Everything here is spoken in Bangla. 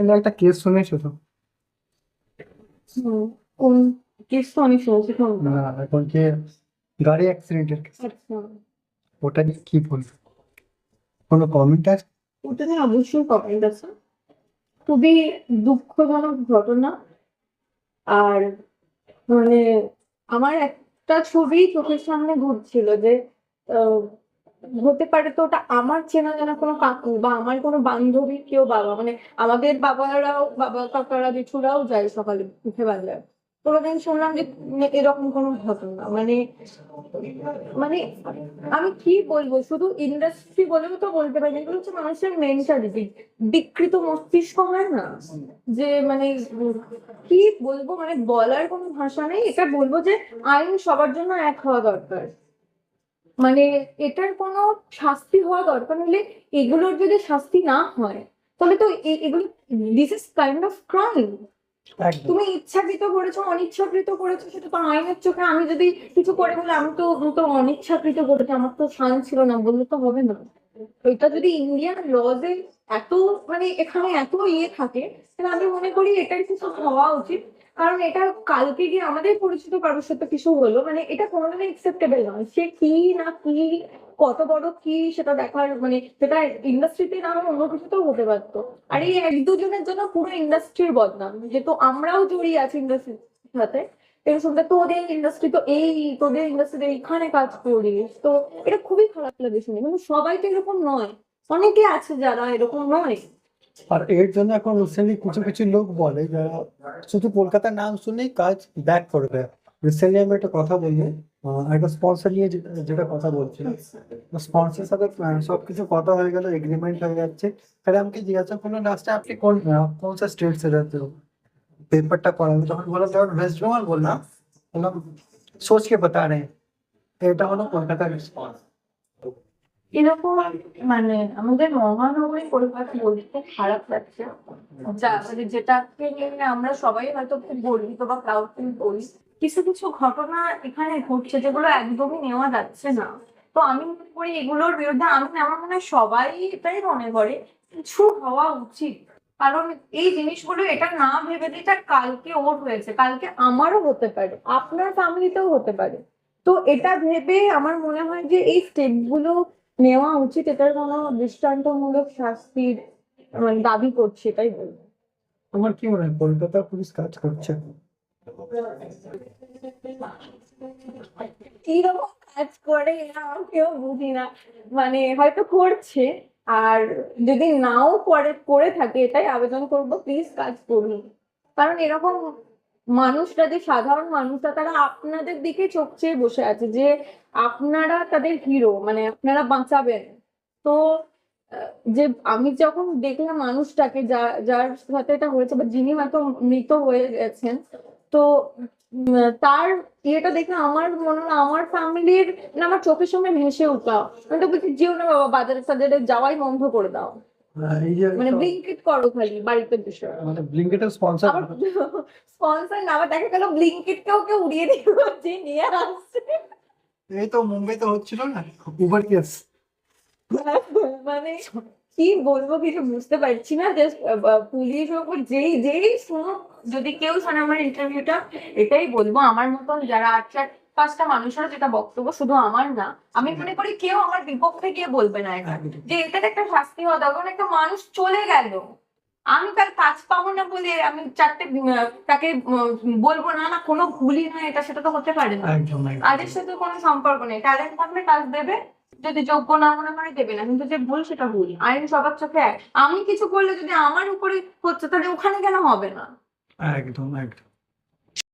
কিন্তু একটা কেস শুনেছো তো? কোন কেস তো অনেক শুনেছি না এখন গাড়ি অ্যাক্সিডেন্টের কেস আচ্ছা। ওটা নিয়ে কি বলব? কোনো কমেন্ট আছে? ওটা নিয়ে অবশ্যই কমেন্ট আছে। খুবই দুঃখজনক ঘটনা। আর মানে আমার একটা ছবি চোখের সামনে ঘুরছিল যে আহ, হতে পারে তো ওটা আমার চেনা জানা কোনো কাকু, বা আমার কোনো বান্ধবী কেউ বাবা মানে আমাদের বাবারাও, বাবা কাকারা, জেঠুরাও যায় সকালে উঠে বাজার। তো ওদিন শুনলাম যে এরকম কোনো ঘটনা মানে মানে আমি কি বলব? শুধু ইন্ডাস্ট্রি বলেও তো বলতে পারি এগুলো হচ্ছে মানুষের মেন্টালিটি বিকৃত মস্তিষ্ক হয় না? যে মানে কি বলব? মানে বলার কোনো ভাষা নেই। এটা বলব যে আইন সবার জন্য এক হওয়া দরকার। মানে এটার কোনো শাস্তি হওয়া দরকার হলে এগুলোর যদি শাস্তি না হয় তাহলে তো এগুলো this is kind of crime তুমি ইচ্ছাকৃত করেছ অনিচ্ছাকৃত করেছ সেটা তো আইনের চোখে আমি যদি কিছু করে বলে আমি তো আমি তো অনিচ্ছাকৃত করেছি আমার তো শান ছিল না বললে তো হবে না। এটা যদি ইন্ডিয়ান লজে এত মানে এখানে এত ইয়ে থাকে, তাহলে আমি মনে করি এটার কিছু হওয়া উচিত। কারণ এটা কালকে গিয়ে আমাদের পরিচিত কারোর সাথে কিছু হলো মানে এটা কোনোদিনই অ্যাকসেপ্টেবল নয়। সে কি না কি, কত বড় কি, সেটা দেখার মানে সেটা ইন্ডাস্ট্রিতে না অন্য কিছুতেও হতে পারতো। আর এই এক দুজনের জন্য পুরো ইন্ডাস্ট্রির বদনাম, যেহেতু আমরাও জড়িয়ে আছি ইন্ডাস্ট্রির সাথে। এটা শুনতে তোদের ইন্ডাস্ট্রি এই তোদের ইন্ডাস্ট্রিতে এইখানে কাজ করিস। তো এটা খুবই খারাপ লাগে শুনে। কিন্তু সবাই তো এরকম নয়। অনেকে আছে যারা এরকম নয়। আর এর জন্য এখন রিসেন্টলি কিছু কিছু লোক বলে যারা শুধু কলকাতার নাম শুনেই কাজ ব্যাক করবে। দেয় রিসেন্টলি আমি একটা কথা বলব একটা স্পন্সর নিয়ে যেটা কথা বলছিলাম। আচ্ছা। স্পন্সর সাথে সবকিছু কথা হয়ে গেল এগ্রিমেন্ট হয়ে যাচ্ছে। তাহলে আমাকে জিজ্ঞাসা করল লাস্টে আপনি কোন কোন স্টেট সেটাতে পেপারটা করানো তখন বললাম তখন ওয়েস্ট বেঙ্গল বললাম বললাম সোচ কে বতা রে। এটা হলো কলকাতার রেসপন্স এরকম মানে আমাদের মহানগরী পরিবারকে বলতে খারাপ লাগছে। মানে যেটাকে নিয়ে আমরা সবাই হয়তো খুব গর্বিত বা প্রাউড ফিল করি। কিছু কিছু ঘটনা এখানে ঘটছে যেগুলো একদমই নেওয়া যাচ্ছে না। তো আমি মনে করি এগুলোর বিরুদ্ধে, আমি আমার মনে হয় সবাই এটাই মনে করে, কিছু হওয়া উচিত। কারণ এই জিনিসগুলো এটা না ভেবে এটা কালকে ওর হয়েছে। কালকে আমারও হতে পারে আপনার ফ্যামিলিতেও হতে পারে। তো এটা ভেবে আমার মনে হয় যে এই স্টেপগুলো নেওয়া উচিত এটার কোনো দৃষ্টান্তমূলক শাস্তির মানে দাবি করছি এটাই বলব। তোমার কি মনে হয় কলকাতা পুলিশ কাজ করছে? কীরকম কাজ করে এরা কেউ বুঝি না। মানে হয়তো করছে আর যদি নাও করে করে থাকে, এটাই আবেদন করব প্লিজ কাজ করুন। কারণ এরকম মানুষরা যে সাধারণ মানুষরা তারা আপনাদের দিকে চোখ চেয়ে বসে আছে যে আপনারা তাদের হিরো মানে আপনারা বাঁচাবেন। তো যে আমি যখন দেখলাম মানুষটাকে, যা, যার সাথে এটা হয়েছে বা যিনি হয়তো মৃত হয়ে গেছেন, তো তার ইয়েটা দেখে আমার মনে হলো আমার ফ্যামিলির না আমার চোখের সামনে ভেসে উঠলাম আমি তো বলছি যেও না বাবা বাজারে টাজারে যাওয়াই বন্ধ করে দাও। আহ, এই যে মানে ব্লিঙ্কিট করো খালি বাড়িতে বিষয় মানে ব্লিঙ্কেটের স্পন্সর স্পন্সর না? আবার দেখা গেল ব্লিঙ্কিট কেও কেউ উড়িয়ে দিল যে নিয়ে আসছে। এই তো মুম্বাইতে হচ্ছিল না? উবার কেস মানে কি বলব কিছু বুঝতে পারছি না জাস্ট পুলিশ ওপর যেই যেই শুনো যদি কেউ শোনে আমার ইন্টারভিউটা এটাই বলব। আমার মতন যারা চার পাঁচটা মানুষেরও যেটা বক্তব্য শুধু আমার না আমি মনে করি কেউ আমার বিপক্ষে গিয়ে বলবে না এটা। যে এটার একটা শাস্তি হওয়া দরকার একটা মানুষ চলে গেল। আমি তার কাজ পাবো না বলে আমি চারটে তাকে বলব না না কোনো ভুলই নয় এটা সেটা তো হতে পারে না। একদম। সাথে কোনো সম্পর্ক নেই। ট্যালেন্ট থাকলে কাজ দেবে যদি যোগ্য না মনে করে দেবে না, কিন্তু যে ভুল সেটা ভুল। আইন সবার চোখে আমি কিছু করলে যদি আমার উপরে হচ্ছে, তাহলে ওখানে কেন হবে না? একদম একদম।